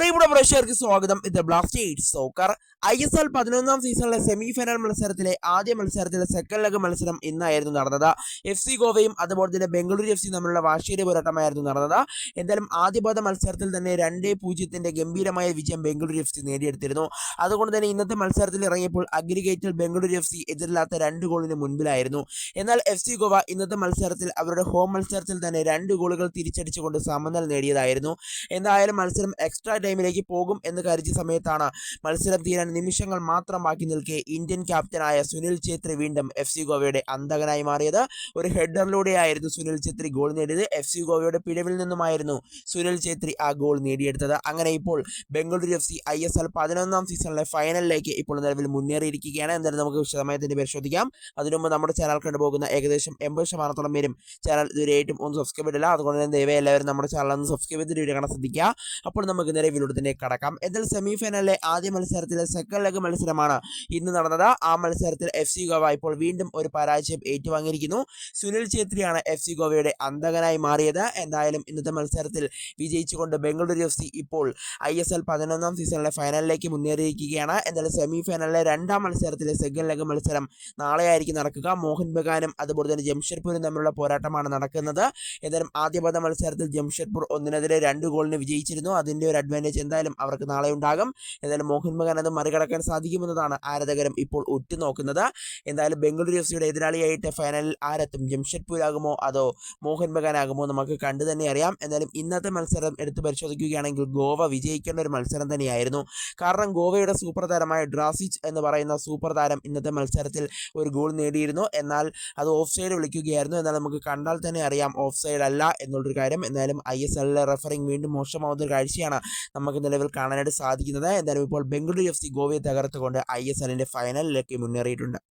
പ്രിയപ്പെട്ട പ്രേക്ഷകർക്ക് സ്വാഗതം. ഇത് Blasters soccer I S L പതിനൊന്നാം സീസണിലെ സെമി ഫൈനൽ മത്സരത്തിലെ ആദ്യ മത്സരത്തിലെ സെക്കൻഡ് ലെഗ് മത്സരം ഇന്നായിരുന്നു നടന്നത്. എഫ് സി ഗോവയും അതുപോലെ തന്നെ ബംഗളൂരു എഫ് സി തമ്മിലുള്ള വാശിയുടെ പോരാട്ടമായിരുന്നു നടന്നത്. എന്തായാലും ആദ്യപാദ മത്സരത്തിൽ തന്നെ രണ്ടേ പൂജ്യത്തിന്റെ ഗംഭീരമായ വിജയം ബംഗളൂരു എഫ് സി നേടിയെടുത്തിരുന്നു. അതുകൊണ്ട് തന്നെ ഇന്നത്തെ മത്സരത്തിൽ ഇറങ്ങിയപ്പോൾ അഗ്രിഗേറ്റിൽ ബംഗളൂരു എഫ് സി എതിരില്ലാത്ത രണ്ട് ഗോളിന് മുൻപിലായിരുന്നു. എന്നാൽ എഫ് സി ഗോവ ഇന്നത്തെ മത്സരത്തിൽ അവരുടെ ഹോം മത്സരത്തിൽ തന്നെ രണ്ട് ഗോളുകൾ തിരിച്ചടിച്ചുകൊണ്ട് സമനില നേടിയതായിരുന്നു. എന്തായാലും മത്സരം എക്സ്ട്രാ ടൈമിലേക്ക് പോകും എന്ന് കരുതിയ സമയത്താണ് മത്സരം തീരാൻ നിമിഷങ്ങൾ മാത്രം ബാക്കി നിൽക്കെ ഇന്ത്യൻ ക്യാപ്റ്റനായ സുനിൽ ഛേത്രി വീണ്ടും എഫ് സി ഗോവയുടെ അന്തകനായി മാറിയത്. ഒരു ഹെഡറിലൂടെയായിരുന്നു സുനിൽ ഛേത്രി ഗോൾ നേടിയത്. എഫ് സി ഗോവയുടെ പിഴവിൽ നിന്നുമായിരുന്നു സുനിൽ ഛേത്രി ആ ഗോൾ നേടിയെടുത്തത്. അങ്ങനെ ഇപ്പോൾ Bengaluru F C I S L പതിനൊന്നാം സീസണിലെ ഫൈനലിലേക്ക് ഇപ്പോൾ നിലവിൽ മുന്നേറിയിരിക്കുകയാണ്. എന്തായാലും നമുക്ക് വിശദമായി തന്നെ പരിശോധിക്കാം. അതിനുമുമ്പ് നമ്മുടെ ചാനൽ കണ്ടുപോകുന്ന ഏകദേശം എൺപത് ശതമാനത്തോളം പേരും ചാനൽ ഇതുവരെയായിട്ടും ഒന്ന് സബ്സ്ക്രൈബ് ചെയ്തില്ല അതുകൊണ്ട് തന്നെ ദയവായി എല്ലാവരും നമ്മുടെ ചാനൽ ഒന്ന് സബ്സ്ക്രൈബ് ചെയ്തിട്ട് വീഡിയോ കാണാൻ ശ്രദ്ധിക്കുക. അപ്പോൾ നമുക്ക് നേരെ തന്നെ കടക്കാം. എന്നാൽ സെമി ഫൈനലിലെ ആദ്യ മത്സരത്തിലെ സെക്കൻഡ് ലെഗ് മത്സരമാണ് ഇന്ന് നടന്നത്. ആ മത്സരത്തിൽ എഫ് സി ഗോവ ഇപ്പോൾ വീണ്ടും ഒരു പരാജയം ഏറ്റുവാങ്ങിയിരിക്കുന്നു. സുനിൽ ഛേത്രിയാണ് എഫ് സി ഗോവയുടെ അന്തകനായി മാറിയത്. എന്തായാലും ഇന്നത്തെ മത്സരത്തിൽ വിജയിച്ചുകൊണ്ട് ബംഗളൂരു എഫ് സി ഇപ്പോൾ ഐ എസ് എൽ പതിനൊന്നാം സീസണിലെ ഫൈനലിലേക്ക് മുന്നേറിയിരിക്കുകയാണ്. എന്നാൽ സെമി ഫൈനലിലെ രണ്ടാം മത്സരത്തിലെ സെക്കൻഡ് ലെഗ് മത്സരം നാളെയായിരിക്കും നടക്കുക. മോഹൻ ബഗാനും അതുപോലെ തന്നെ ജംഷഡ്പൂരും തമ്മിലുള്ള പോരാട്ടമാണ് നടക്കുന്നത്. എന്തായാലും ആദ്യപാദ മത്സരത്തിൽ ജംഷഡ്പൂർ ഒന്നിനെതിരെ രണ്ട് ഗോളിന് വിജയിച്ചിരുന്നു. അതിന്റെ ഒരു അഡ്വാന്റേജ് എന്തായാലും അവർക്ക് നാളെ ഉണ്ടാകും. എന്തായാലും മോഹൻ ബഗാൻ അത് മറികടക്കാൻ സാധിക്കുമെന്നതാണ് ആരാധകരും ഇപ്പോൾ ഉറ്റുനോക്കുന്നത്. എന്തായാലും ബംഗളൂരു എഫ് സിയുടെ എതിരാളിയായിട്ട് ഫൈനലിൽ ആരെത്തും? ജംഷഡ്പൂരാകുമോ അതോ മോഹൻ ബഗാൻ ആകുമോ നമുക്ക് കണ്ടു തന്നെ അറിയാം. എന്നാലും ഇന്നത്തെ മത്സരം എടുത്തു പരിശോധിക്കുകയാണെങ്കിൽ ഗോവ വിജയിക്കേണ്ട ഒരു മത്സരം തന്നെയായിരുന്നു. കാരണം ഗോവയുടെ സൂപ്പർ താരമായ ഡ്രാസിച്ച് എന്ന് പറയുന്ന സൂപ്പർ താരം ഇന്നത്തെ മത്സരത്തിൽ ഒരു ഗോൾ നേടിയിരുന്നു. എന്നാൽ അത് ഓഫ് സൈഡ് വിളിക്കുകയായിരുന്നു. എന്നാൽ നമുക്ക് കണ്ടാൽ തന്നെ അറിയാം ഓഫ് സൈഡ് അല്ല എന്നുള്ളൊരു കാര്യം. എന്തായാലും ഐ എസ് എല്ലിലെ റെഫറിംഗ് വീണ്ടും മോശമാവുന്ന ഒരു കാഴ്ചയാണ്. നമുക്ക് നിലവിൽ കാണാനായിട്ട് സാധിക്കുന്നത്. എന്തായാലും ഇപ്പോൾ ബംഗളൂരു എഫ് സി ഗോവയെ തകർത്തുകൊണ്ട് ഐ എസ് എല്ലിന്റെ ഫൈനലിലേക്ക് മുന്നേറിയിട്ടുണ്ട്.